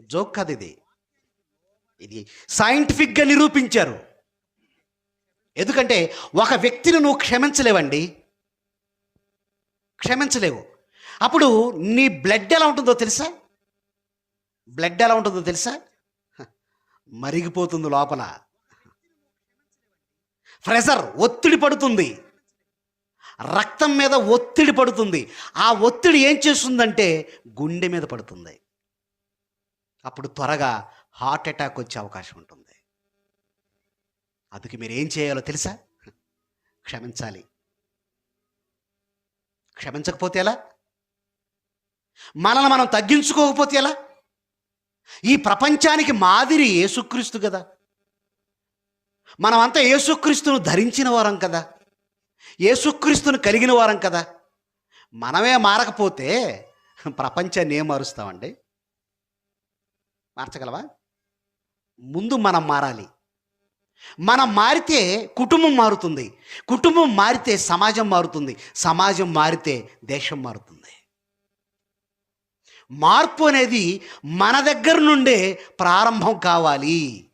Joke కాదు ఇది ఇది సైంటిఫిక్గా నిరూపించారు. ఎందుకంటే ఒక వ్యక్తిని నువ్వు క్షమించలేవండి. క్షమించలేవు. అప్పుడు నీ బ్లడ్ ఎలా ఉంటుందో తెలుసా? బ్లడ్ ఎలా ఉంటుందో తెలుసా? మరిగిపోతుంది లోపల. ప్రెషర్ ఒత్తిడి పడుతుంది. రక్తం మీద ఒత్తిడి పడుతుంది. ఆ ఒత్తిడి ఏం చేస్తుందంటే గుండె మీద పడుతుంది. అప్పుడు త్వరగా హార్ట్ అటాక్ వచ్చే అవకాశం ఉంటుంది. అందుకే మీరు ఏం చేయాలో తెలుసా? క్షమించాలి. క్షమించకపోతే ఎలా? మనల్ని మనం తగ్గించుకోకపోతే ఎలా? ఈ ప్రపంచానికి మాదిరి యేసుక్రీస్తు కదా. మనమంతా యేసుక్రీస్తును ధరించిన వారం కదా. యేసుక్రీస్తును కలిగిన వారం కదా. మనమే మారకపోతే ప్రపంచాన్ని ఏం మారుస్తామండి? మార్చగలవా? ముందు మనం మారాలి. మనం మారితే కుటుంబం మారుతుంది. కుటుంబం మారితే సమాజం మారుతుంది. సమాజం మారితే దేశం మారుతుంది. మార్పు అనేది మన దగ్గర నుండే ప్రారంభం కావాలి.